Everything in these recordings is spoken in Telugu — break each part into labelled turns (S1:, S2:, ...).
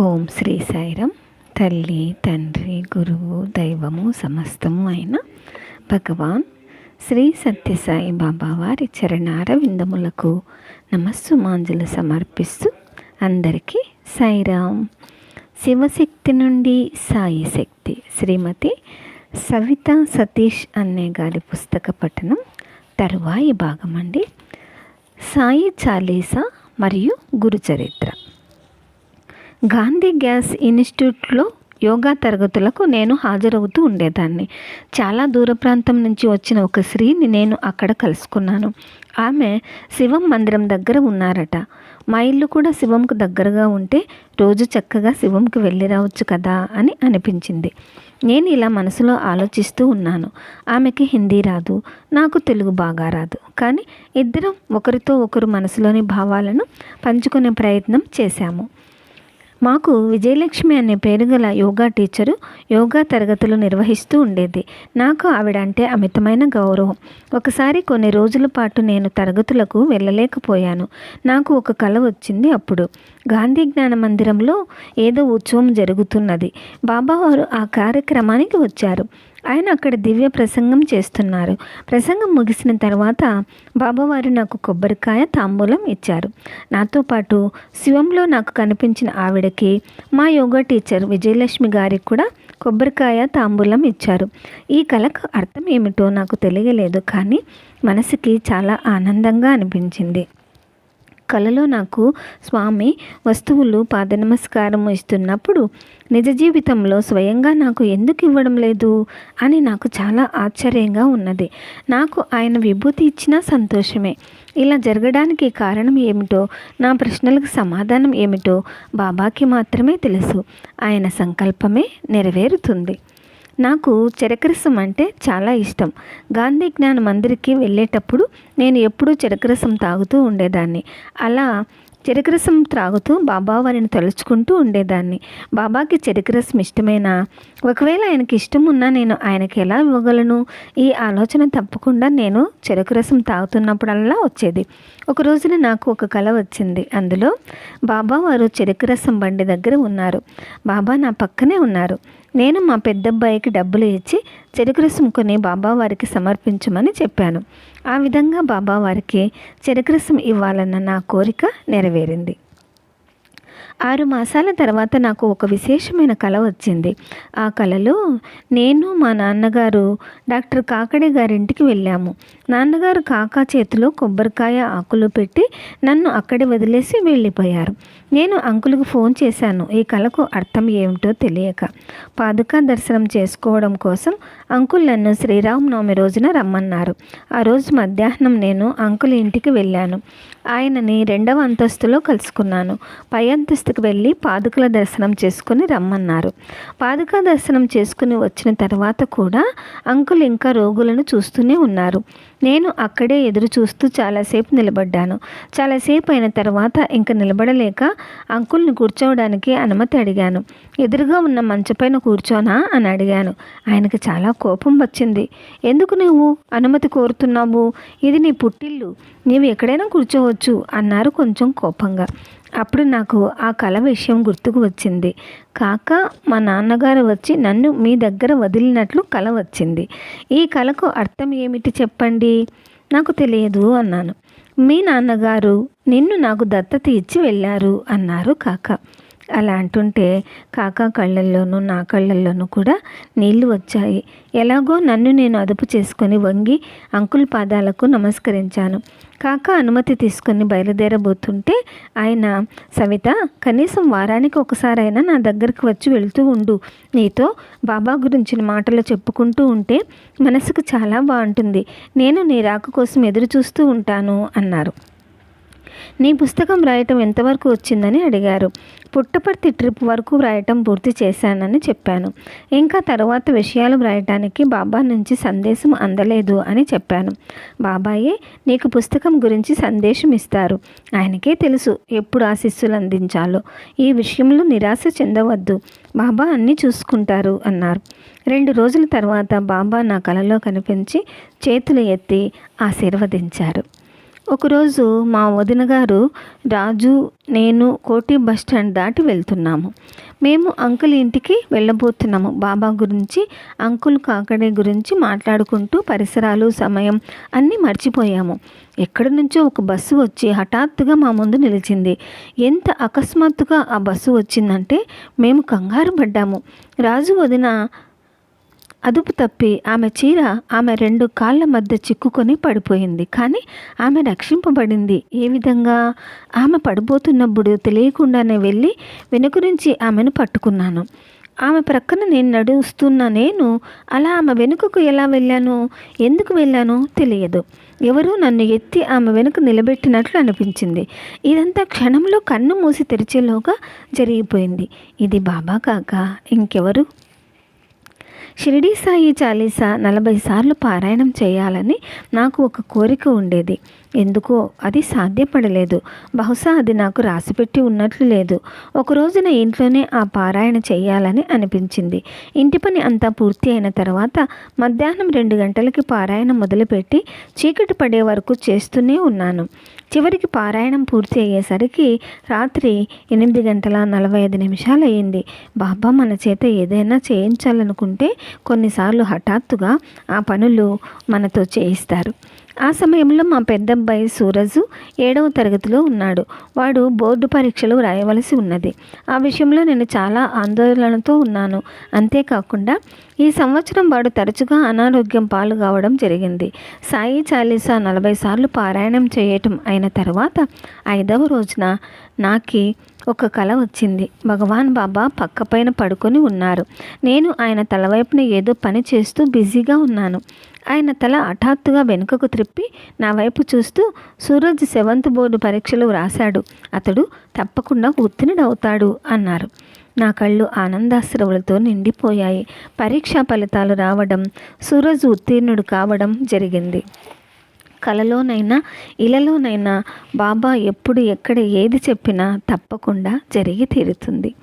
S1: ఓం శ్రీ సాయిరం. తల్లి తండ్రి గురువు దైవము సమస్తము అయిన భగవాన్ శ్రీ సత్యసాయి బాబా వారి చరణార విందములకు నమస్సు మాంజులు సమర్పిస్తూ అందరికీ సాయిరాం. శివశక్తి నుండి సాయి శక్తి శ్రీమతి సవిత సతీష్ అన్నే గారి పుస్తక పఠనం తరువాయి భాగం అండి సాయి చాలీసా మరియు గురుచరిత్ర గాంధీ గ్యాస్ ఇన్స్టిట్యూట్లో యోగా తరగతులకు నేను హాజరవుతూ ఉండేదాన్ని. చాలా దూర ప్రాంతం నుంచి వచ్చిన ఒక స్త్రీని నేను అక్కడ కలుసుకున్నాను. ఆమె శివం మందిరం దగ్గర ఉన్నారట. మా ఇల్లు కూడా శివంకు దగ్గరగా ఉంటే రోజు చక్కగా శివంకి వెళ్ళి రావచ్చు కదా అని అనిపించింది. నేను ఇలా మనసులో ఆలోచిస్తూ ఉన్నాను. ఆమెకి హిందీ రాదు నాకు తెలుగు బాగా రాదు. కానీ ఇద్దరం ఒకరితో ఒకరు మనసులోని భావాలను పంచుకునే ప్రయత్నం చేశాము. మాకు విజయలక్ష్మి అనే పేరు గల యోగా టీచరు యోగా తరగతులు నిర్వహిస్తూ ఉండేది. నాకు ఆవిడ అంటే అమితమైన గౌరవం. ఒకసారి కొన్ని రోజుల పాటు నేను తరగతులకు వెళ్ళలేకపోయాను. నాకు ఒక కళ వచ్చింది అప్పుడు. గాంధీ జ్ఞాన మందిరంలో ఏదో ఉత్సవం జరుగుతున్నది. బాబావారు ఆ కార్యక్రమానికి వచ్చారు. ఆయన అక్కడ దివ్య ప్రసంగం చేస్తున్నారు. ప్రసంగం ముగిసిన తర్వాత బాబావారు నాకు కొబ్బరికాయ తాంబూలం ఇచ్చారు. నాతో పాటు శివంలో నాకు కనిపించిన ఆవిడకి మా యోగా టీచర్ విజయలక్ష్మి గారికి కూడా కొబ్బరికాయ తాంబూలం ఇచ్చారు. ఈ కళకు అర్థం ఏమిటో నాకు తెలియలేదు కానీ మనసుకి చాలా ఆనందంగా అనిపించింది. కలలో నాకు స్వామి వస్తువులు పాదనమస్కారం ఇస్తున్నప్పుడు నిజ జీవితంలో స్వయంగా నాకు ఎందుకు ఇవ్వడం లేదు అని నాకు చాలా ఆశ్చర్యంగా ఉన్నది. నాకు ఆయన విభూతి ఇచ్చినా సంతోషమే. ఇలా జరగడానికి కారణం ఏమిటో నా ప్రశ్నలకు సమాధానం ఏమిటో బాబాకి మాత్రమే తెలుసు. ఆయన సంకల్పమే నెరవేరుతుంది. నాకు చెరకరసం అంటే చాలా ఇష్టం. గాంధీ జ్ఞాన మందిరికి వెళ్ళేటప్పుడు నేను ఎప్పుడూ చెరకరసం తాగుతూ ఉండేదాన్ని. అలా చెరుకురసం త్రాగుతూ బాబా వారిని తలుచుకుంటూ ఉండేదాన్ని. బాబాకి చెరుకురసం ఇష్టమేనా? ఒకవేళ ఆయనకి ఇష్టం ఉన్నా నేను ఆయనకి ఎలా ఇవ్వగలను? ఈ ఆలోచన తప్పకుండా నేను చెరుకు రసం తాగుతున్నప్పుడల్లా వచ్చేది. ఒక రోజున నాకు ఒక కళ వచ్చింది. అందులో బాబా వారు చెరుకు రసం బండి దగ్గర ఉన్నారు. బాబా నా పక్కనే ఉన్నారు. నేను మా పెద్దబ్బాయికి డబ్బులు ఇచ్చి చెరుకు రసం కొని బాబా వారికి సమర్పించమని చెప్పాను. ఆ విధంగా బాబా వారికి చెరుకు ఇవ్వాలన్న నా కోరిక నెరవేరింది. ఆరు మాసాల తర్వాత నాకు ఒక విశేషమైన కళ వచ్చింది. ఆ కళలో నేను మా నాన్నగారు డాక్టర్ కాకడే గారింటికి వెళ్ళాము. నాన్నగారు కాకా చేతిలో కొబ్బరికాయ ఆకులు పెట్టి నన్ను అక్కడే వదిలేసి వెళ్ళిపోయారు. నేను అంకులకు ఫోన్ చేశాను. ఈ కళకు అర్థం ఏమిటో తెలియక. పాదుకా దర్శనం చేసుకోవడం కోసం అంకుల్ నన్ను శ్రీరామనవమి రోజున రమ్మన్నారు. ఆ రోజు మధ్యాహ్నం నేను అంకుల్ ఇంటికి వెళ్ళాను. ఆయనని రెండవ అంతస్తులో కలుసుకున్నాను. పై అంతస్తుకు వెళ్ళి పాదుకల దర్శనం చేసుకుని రమ్మన్నారు. పాదుక దర్శనం చేసుకుని వచ్చిన తర్వాత కూడా అంకుల్ ఇంకా రోగులను చూస్తూనే ఉన్నారు. నేను అక్కడే ఎదురు చూస్తూ చాలాసేపు నిలబడ్డాను. చాలాసేపు అయిన తర్వాత ఇంక నిలబడలేక అంకుల్ని కూర్చోవడానికి అనుమతి అడిగాను. ఎదురుగా ఉన్న మంచపైన కూర్చోనా అని అడిగాను. ఆయనకు చాలా కోపం వచ్చింది. ఎందుకు నువ్వు? అనుమతి కోరుతున్నావు. ఇది నీ పుట్టిల్లు. నీవు ఎక్కడైనా కూర్చోవచ్చు అన్నారు కొంచెం కోపంగా. అప్పుడు నాకు ఆ కళ విషయం గుర్తుకు వచ్చింది. కాక మా నాన్నగారు వచ్చి నన్ను మీ దగ్గర వదిలినట్లు కళ వచ్చింది. ఈ కళకు అర్థం ఏమిటి చెప్పండి? నాకు తెలియదు అన్నాను. మీ నాన్నగారు నిన్ను నాకు దత్తత ఇచ్చి వెళ్ళారు అన్నారు కాక. అలా అంటుంటే కాకా కళ్ళల్లోనూ నా కళ్ళల్లోనూ కూడా నీళ్ళు వచ్చాయి. ఎలాగో నన్ను నేను అదుపు చేసుకొని వంగి అంకుల్ పాదాలకు నమస్కరించాను. కాక అనుమతి తీసుకొని బయలుదేరబోతుంటే ఆయన సవిత కనీసం వారానికి ఒకసారైనా నా దగ్గరికి వచ్చి వెళ్తూ ఉండు. నీతో బాబా గురించిన మాటలు చెప్పుకుంటూ ఉంటే మనసుకు చాలా బాగుంటుంది. నేను నీ రాక కోసం ఎదురు చూస్తూ ఉంటాను అన్నారు. నీ పుస్తకం రాయటం ఎంతవరకు వచ్చిందని అడిగారు. పుట్టపర్తి ట్రిప్ వరకు వ్రాయటం పూర్తి చేశానని చెప్పాను. ఇంకా తర్వాత విషయాలు వ్రాయటానికి బాబా నుంచి సందేశం అందలేదు అని చెప్పాను. బాబాయే నీకు పుస్తకం గురించి సందేశం ఇస్తారు. ఆయనకే తెలుసు ఎప్పుడు ఆశిస్సులు అందించాలో. ఈ విషయంలో నిరాశ చెందవద్దు. బాబా అన్నీ చూసుకుంటారు అన్నారు. రెండు రోజుల తర్వాత బాబా నా కలలో కనిపించి చేతులు ఎత్తి ఆశీర్వదించారు. ఒకరోజు మా వదిన గారు రాజు నేను కోటి బస్ స్టాండ్ దాటి వెళ్తున్నాము. మేము అంకుల్ ఇంటికి వెళ్ళబోతున్నాము. బాబా గురించి అంకుల్ కాకడే గురించి మాట్లాడుకుంటూ పరిసరాలు సమయం అన్నీ మర్చిపోయాము. ఎక్కడి నుంచో ఒక బస్సు వచ్చి హఠాత్తుగా మా ముందు నిలిచింది. ఎంత అకస్మాత్తుగా ఆ బస్సు వచ్చిందంటే మేము కంగారు పడ్డాము. రాజు వదిన అదుపు తప్పి ఆమె చీర ఆమె రెండు కాళ్ళ మధ్య చిక్కుకొని పడిపోయింది. కానీ ఆమె రక్షింపబడింది. ఏ విధంగా? ఆమె పడిపోతున్నప్పుడు తెలియకుండానే వెళ్ళి వెనుక నుంచి ఆమెను పట్టుకున్నాను. ఆమె ప్రక్కన నేను నడుస్తున్న నేను అలా ఆమె వెనుకకు ఎలా వెళ్ళాను? ఎందుకు వెళ్ళానో తెలియదు. ఎవరో నన్ను ఎత్తి ఆమె వెనుక నిలబెట్టినట్లు అనిపించింది. ఇదంతా క్షణంలో కన్ను మూసి తెరిచేలోగా జరిగిపోయింది. ఇది బాబా కాక. ఇంకెవరు? షిరిడీ సాయి చాలీసా నలభై సార్లు పారాయణం చేయాలని నాకు ఒక కోరిక ఉండేది. ఎందుకో అది సాధ్యపడలేదు. బహుశా అది నాకు రాసిపెట్టి ఉన్నట్లు లేదు. ఒక రోజున ఇంట్లోనే ఆ పారాయణ చేయాలని అనిపించింది. ఇంటి పని అంతా పూర్తి అయిన తర్వాత మధ్యాహ్నం రెండు గంటలకి పారాయణ మొదలుపెట్టి చీకటి పడే వరకు చేస్తూనే ఉన్నాను. చివరికి పారాయణం పూర్తి అయ్యేసరికి రాత్రి ఎనిమిది గంటల నలభై ఐదు నిమిషాలు అయ్యింది. బాబా మన చేత ఏదైనా చేయించాలనుకుంటే కొన్నిసార్లు హఠాత్తుగా ఆ పనులు మనతో చేయిస్తారు. ఆ సమయంలో మా పెద్దబ్బాయి సూరజు ఏడవ తరగతిలో ఉన్నాడు. వాడు బోర్డు పరీక్షలు రాయవలసి ఉన్నది. ఆ విషయంలో నేను చాలా ఆందోళనతో ఉన్నాను. అంతేకాకుండా ఈ సంవత్సరం వాడు తరచుగా అనారోగ్యం పాలు కావడం జరిగింది. సాయి చాలీసా నలభై సార్లు పారాయణం చేయటం అయిన తర్వాత ఐదవ రోజున నాకి ఒక కళ వచ్చింది. భగవాన్ బాబా పక్కపైన పడుకొని ఉన్నారు. నేను ఆయన తలవైపున ఏదో పని చేస్తూ బిజీగా ఉన్నాను. ఆయన తల హఠాత్తుగా వెనుకకు త్రిప్పి నా వైపు చూస్తూ సూరజ్ సెవెంత్ బోర్డు పరీక్షలు వ్రాశాడు. అతడు తప్పకుండా ఉత్తీర్ణుడవుతాడు అన్నారు. నా కళ్ళు ఆనందాశ్రవులతో నిండిపోయాయి. పరీక్షా ఫలితాలు రావడం సూరజ్ ఉత్తీర్ణుడు కావడం జరిగింది. కలలోనైనా ఇలలోనైనా బాబా ఎప్పుడు ఎక్కడ ఏది చెప్పినా తప్పకుండా జరిగి తీరుతుంది.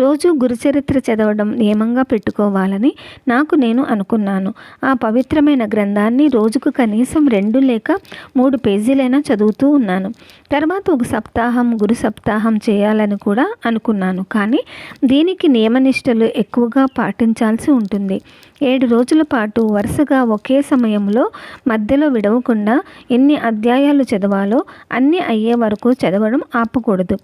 S1: రోజు గురుచరిత్ర చదవడం నియమంగా పెట్టుకోవాలని నాకు నేను అనుకున్నాను. ఆ పవిత్రమైన గ్రంథాన్ని రోజుకు కనీసం రెండు లేక మూడు పేజీలైనా చదువుతూ ఉన్నాను. తర్వాత ఒక సప్తాహం గురు సప్తాహం చేయాలని కూడా అనుకున్నాను. కానీ దీనికి నియమనిష్టలు ఎక్కువగా పాటించాల్సి ఉంటుంది. ఏడు రోజుల పాటు వరుసగా ఒకే సమయంలో మధ్యలో విడవకుండా ఎన్ని అధ్యాయాలు చదవాలో అన్నీ అయ్యే వరకు చదవడం ఆపకూడదు.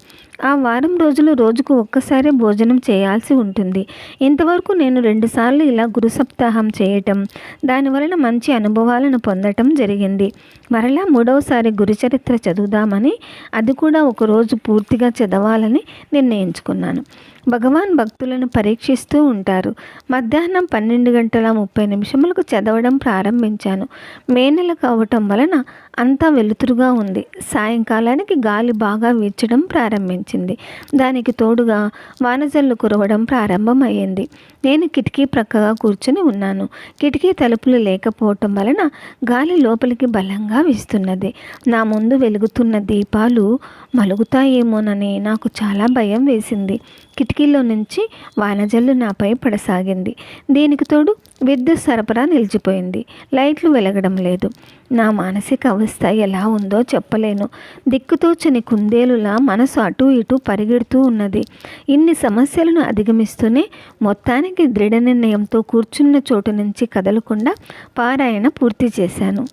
S1: ఆ వారం రోజులు రోజుకు ఒక్కసారి భోజనం చేయాల్సి ఉంటుంది. ఇంతవరకు నేను రెండుసార్లు ఇలా గురు సప్తాహం చేయటం దానివలన మంచి అనుభవాలను పొందటం జరిగింది. మరలా మూడవసారి గురుచరిత్ర చదువుదామని అది కూడా ఒకరోజు పూర్తిగా చదవాలని నిర్ణయించుకున్నాను. భగవాన్ భక్తులను పరీక్షిస్తూ ఉంటారు. మధ్యాహ్నం పన్నెండు గంటల ముప్పై నిమిషములకు చదవడం ప్రారంభించాను. మే నెల కావటం వలన అంతా వెలుతురుగా ఉంది. సాయంకాలానికి గాలి బాగా వీచడం ప్రారంభించింది. దానికి తోడుగా వానజల్లు కురవడం ప్రారంభమయ్యింది. నేను కిటికీ ప్రక్కగా కూర్చుని ఉన్నాను. కిటికీ తలుపులు లేకపోవటం వలన గాలి లోపలికి బలంగా వీస్తున్నది. నా ముందు వెలుగుతున్న దీపాలు మలుగుతాయేమోనని నాకు చాలా భయం వేసింది. కిటికీలో నుంచి వానజల్లు నాపై పడసాగింది. దీనికి తోడు విద్యుత్ సరఫరా నిలిచిపోయింది. లైట్లు వెలగడం లేదు. నా మానసిక అవస్థ ఎలా ఉందో చెప్పలేను. దిక్కుతోచని కుందేలులా మనసు అటు ఇటు పరిగెడుతూ ఉన్నది. ఇన్ని సమస్యలను అధిగమిస్తూనే మొత్తానికి దృఢ నిర్ణయంతో కూర్చున్న చోటు నుంచి కదలకుండా పారాయణ పూర్తి చేశాను.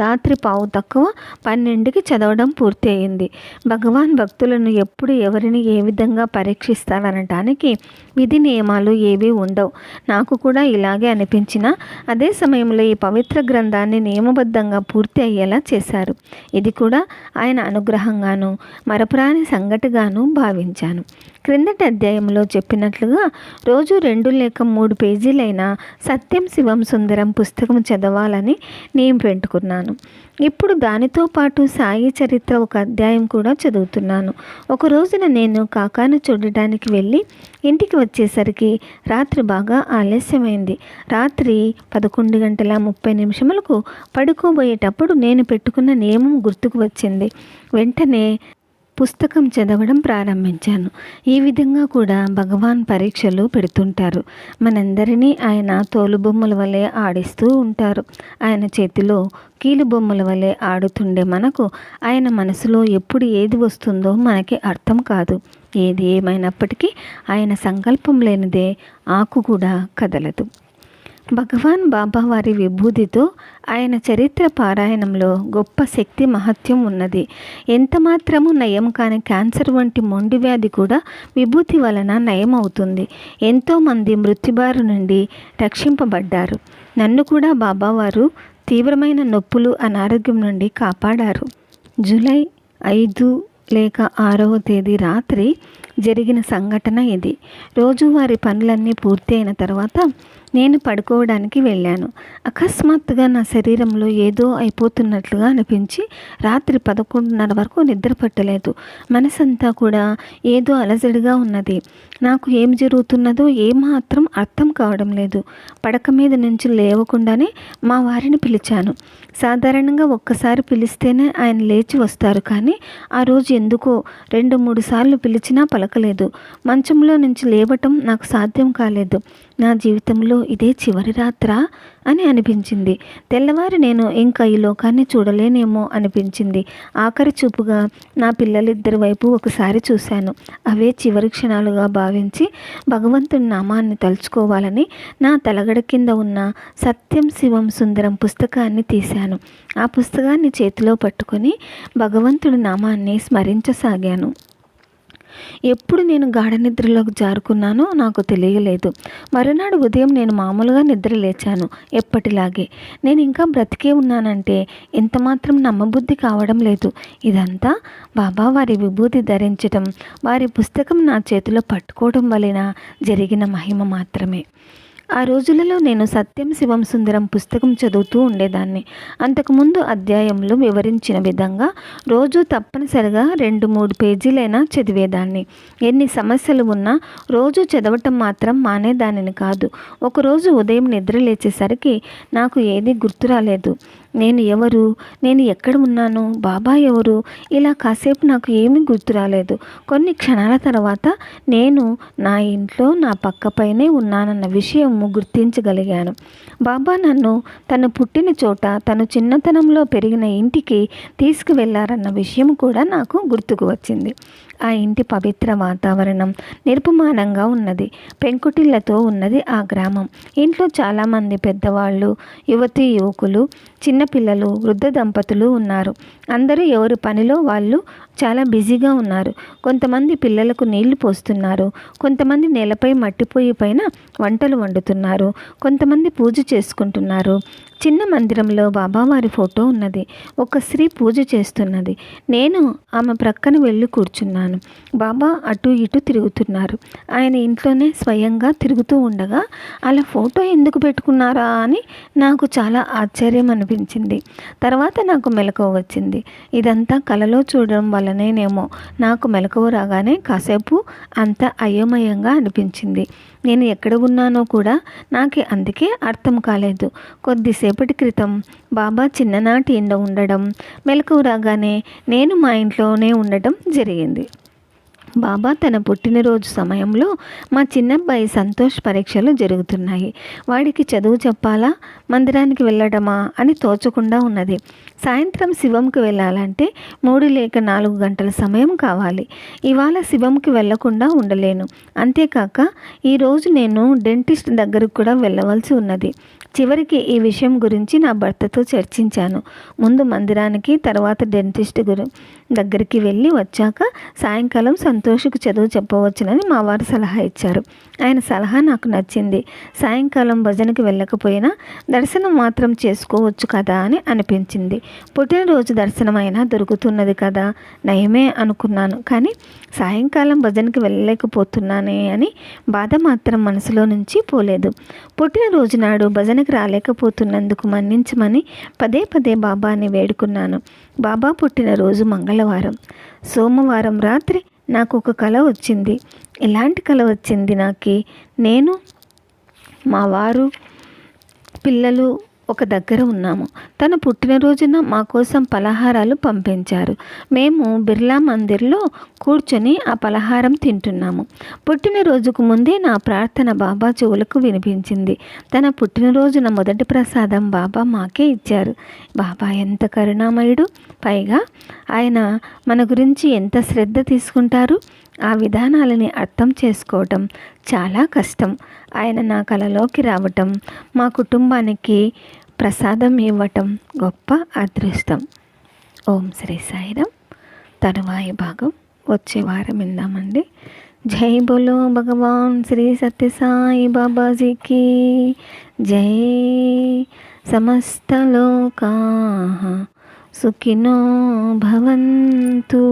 S1: రాత్రి పావు తక్కువ పన్నెండుకి చదవడం పూర్తి అయింది భగవాన్ భక్తులను ఎప్పుడు ఎవరిని ఏ విధంగా పరీక్షిస్తారనటానికి విధి నియమాలు ఏవీ ఉండవు. నాకు కూడా ఇలాగే అనిపించిన అదే సమయంలో ఈ పవిత్ర గ్రంథాన్ని నియమబద్ధంగా పూర్తి అయ్యేలా చేశారు. ఇది కూడా ఆయన అనుగ్రహంగాను మరపురాని సంగటిగాను భావించాను. క్రిందటి అధ్యాయంలో చెప్పినట్లుగా రోజు రెండు లేక మూడు పేజీలైన సత్యం శివం సుందరం పుస్తకం చదవాలని నేను పెట్టుకున్నాను ఇప్పుడు దానితో పాటు సాయి చరిత్ర ఒక అధ్యాయం కూడా చదువుతున్నాను. ఒక రోజున నేను కాకాను చూడటానికి వెళ్ళి ఇంటికి వచ్చేసరికి రాత్రి బాగా ఆలస్యమైంది. రాత్రి పదకొండు గంటల ముప్పై నిమిషములకు పడుకోబోయేటప్పుడు నేను పెట్టుకున్న నియమం గుర్తుకు వచ్చింది. వెంటనే పుస్తకం చదవడం ప్రారంభించాను. ఈ విధంగా కూడా భగవాన్ పరీక్షలు పెడుతుంటారు. మనందరినీ ఆయన తోలుబొమ్మల వలె ఆడిస్తూ ఉంటారు. ఆయన చేతిలో కీలుబొమ్మల వలె ఆడుతుండే మనకు ఆయన మనసులో ఎప్పుడు ఏది వస్తుందో మనకి అర్థం కాదు. ఏది ఏమైనప్పటికీ ఆయన సంకల్పం లేనిదే ఆకు కూడా కదలదు. భగవాన్ బాబా వారి విభూతితో ఆయన చరిత్ర పారాయణంలో గొప్ప శక్తి మహత్యం ఉన్నది. ఎంత మాత్రము నయం కాని క్యాన్సర్ వంటి మొండి వ్యాధి కూడా విభూతి వలన నయం అవుతుంది ఎంతోమంది మృత్యుబారు నుండి రక్షింపబడ్డారు. నన్ను కూడా బాబావారు తీవ్రమైన నొప్పులు అనారోగ్యం నుండి కాపాడారు. జూలై ఐదు లేక ఆరవ తేదీ రాత్రి జరిగిన సంఘటన ఇది. రోజువారి పనులన్నీ పూర్తి అయిన తర్వాత నేను పడుకోవడానికి వెళ్ళాను. అకస్మాత్తుగా నా శరీరంలో ఏదో అయిపోతున్నట్లుగా అనిపించి రాత్రి పదకొండున్నర వరకు నిద్ర పట్టలేదు. మనసంతా కూడా ఏదో అలజడిగా ఉన్నది. నాకు ఏం జరుగుతున్నదో ఏమాత్రం అర్థం కావడం లేదు. పడక మీద నుంచి లేవకుండానే మా వారిని పిలిచాను. సాధారణంగా ఒక్కసారి పిలిస్తేనే ఆయన లేచి వస్తారు కానీ ఆ రోజు ఎందుకో రెండు మూడు సార్లు పిలిచినా పలకలేదు. మంచంలో నుంచి లేవటం నాకు సాధ్యం కాలేదు. నా జీవితంలో ఇదే చివరి రాత్ర అని అనిపించింది. తెల్లవారి నేను ఇంకా ఈ లోకాన్ని చూడలేనేమో అనిపించింది. ఆఖరి చూపుగా నా పిల్లలిద్దరి వైపు ఒకసారి చూశాను. అవే చివరి క్షణాలుగా భావించి భగవంతుని నామాన్ని తలుచుకోవాలని నా తలగడ కింద ఉన్న సత్యం శివం సుందరం పుస్తకాన్ని తీశాను. ఆ పుస్తకాన్ని చేతిలో పట్టుకొని భగవంతుడి నామాన్ని స్మరించసాగాను. ఎప్పుడు నేను గాఢ నిద్రలోకి జారుకున్నానో నాకు తెలియలేదు. మరునాడు ఉదయం నేను మామూలుగా నిద్ర లేచాను. ఎప్పటిలాగే నేను ఇంకా బ్రతికే ఉన్నానంటే ఎంత మాత్రం నమ్మబుద్ధి కావడం లేదు. ఇదంతా బాబా వారి విభూతి ధరించటం వారి పుస్తకం నా చేతిలో పట్టుకోవడం వలన జరిగిన మహిమ మాత్రమే. ఆ రోజులలో నేను సత్యం శివం సుందరం పుస్తకం చదువుతూ ఉండేదాన్ని. అంతకుముందు అధ్యాయంలో వివరించిన విధంగా రోజు తప్పనిసరిగా రెండు మూడు పేజీలైనా చదివేదాన్ని. ఎన్ని సమస్యలు ఉన్నా రోజు చదవటం మాత్రం మానేదానిని కాదు. ఒకరోజు ఉదయం నిద్ర లేచేసరికి నాకు ఏది గుర్తు రాలేదు నేను ఎవరు? నేను ఎక్కడ ఉన్నాను? బాబా ఎవరు? ఇలా కాసేపు నాకు ఏమీ గుర్తు రాలేదు. కొన్ని క్షణాల తర్వాత నేను నా ఇంట్లో నా పక్కపైనే ఉన్నానన్న విషయము గుర్తించగలిగాను. బాబా నన్ను తను పుట్టిన చోట తను చిన్నతనంలో పెరిగిన ఇంటికి తీసుకువెళ్ళారన్న విషయం కూడా నాకు గుర్తుకు వచ్చింది. ఆ ఇంటి పవిత్ర వాతావరణం నిర్పమానంగా ఉన్నది. పెంకుటిళ్ళతో ఉన్నది ఆ గ్రామం. ఇంట్లో చాలామంది పెద్దవాళ్ళు యువతి యువకులు చిన్నపిల్లలు వృద్ధ దంపతులు ఉన్నారు. అందరూ ఎవరి పనిలో వాళ్ళు చాలా బిజీగా ఉన్నారు. కొంతమంది పిల్లలకు నీళ్ళు పోస్తున్నారు. కొంతమంది నేలపై మట్టిపోయి పైన వంటలు వండుతున్నారు. కొంతమంది పూజ చేసుకుంటున్నారు. చిన్న మందిరంలో బాబావారి ఫోటో ఉన్నది. ఒక స్త్రీ పూజ చేస్తున్నది. నేను ఆమె ప్రక్కన వెళ్ళి కూర్చున్నాను. బాబా అటు ఇటు తిరుగుతున్నారు. ఆయన ఇంట్లోనే స్వయంగా తిరుగుతూ ఉండగా అలా ఫోటో ఎందుకు పెట్టుకున్నారా? అని నాకు చాలా ఆశ్చర్యం అనిపించింది. తర్వాత నాకు మెలకువ వచ్చింది. ఇదంతా కలలో చూడడం వల్ల వల్లనేనేమో నాకు మెలకువ రాగానే కాసేపు అంత అయోమయంగా అనిపించింది. నేను ఎక్కడ ఉన్నానో కూడా నాకు అందుకే అర్థం కాలేదు. కొద్దిసేపటి క్రితం బాబా చిన్ననాటి ఎండ ఉండడం మెలకువ రాగానే నేను మా ఇంట్లోనే ఉండటం జరిగింది. బాబా తన పుట్టినరోజు సమయంలో మా చిన్నబ్బాయి సంతోష్ పరీక్షలు జరుగుతున్నాయి. వాడికి చదువు చెప్పాలా? మందిరానికి వెళ్ళడమా? అని తోచకుండా ఉన్నది. సాయంత్రం శివంకి వెళ్ళాలంటే మూడు లేక నాలుగు గంటల సమయం కావాలి. ఇవాళ శివంకి వెళ్ళకుండా ఉండలేను. అంతేకాక ఈరోజు నేను డెంటిస్ట్ దగ్గరకు కూడా వెళ్ళవలసి ఉన్నది. చివరికి ఈ విషయం గురించి నా భర్తతో చర్చించాను. ముందు మందిరానికి తర్వాత డెంటిస్ట్ గురు దగ్గరికి వెళ్ళి వచ్చాక సాయంకాలం సంతోష్కు చదువు చెప్పవచ్చునని మా వారు సలహా ఇచ్చారు. ఆయన సలహా నాకు నచ్చింది. సాయంకాలం భజనకి వెళ్ళకపోయినా దర్శనం మాత్రం చేసుకోవచ్చు కదా అని అనిపించింది. పుట్టినరోజు దర్శనమైనా దొరుకుతున్నది కదా నయమే అనుకున్నాను. కానీ సాయంకాలం భజనకి వెళ్ళలేకపోతున్నానే అని బాధ మాత్రం మనసులో నుంచి పోలేదు. పుట్టినరోజు నాడు భజనకి రాలేకపోతున్నందుకు మన్నించమని పదే పదే బాబాని వేడుకున్నాను. బాబా పుట్టినరోజు మంగళవారం. సోమవారం రాత్రి నాకు ఒక కళ వచ్చింది. ఎలాంటి కళ వచ్చింది నాకు? నేను మా వారు పిల్లలు ఒక దగ్గర ఉన్నాము. తన పుట్టినరోజున మా కోసం పలహారాలు పంపించారు. మేము బిర్లా మందిర్లో కూర్చొని ఆ పలహారం తింటున్నాము. పుట్టినరోజుకు ముందే నా ప్రార్థన బాబా చెవులకు వినిపించింది. తన పుట్టినరోజున మొదటి ప్రసాదం బాబా మాకే ఇచ్చారు. బాబా ఎంత కరుణామయుడు. పైగా ఆయన మన గురించి ఎంత శ్రద్ధ తీసుకుంటారు? ఆ విధానాలని అర్థం చేసుకోవటం చాలా కష్టం. ఆయన నా కలలోకి రావటం మా కుటుంబానికి ప్రసాదం ఇవ్వటం గొప్ప అదృష్టం. ఓం శ్రీ సాయిరం. తరువాయి భాగం. వచ్చే వారం విందామండి. జై బోలో భగవాన్ శ్రీ సత్యసాయి బాబాజీకి. జై సమస్తలోకా సుఖినో భవంతు.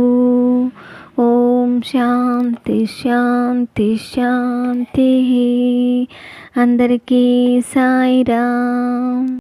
S1: ఓం శాంతి శాంతి శాంతి. అందరికీ సాయిరామ్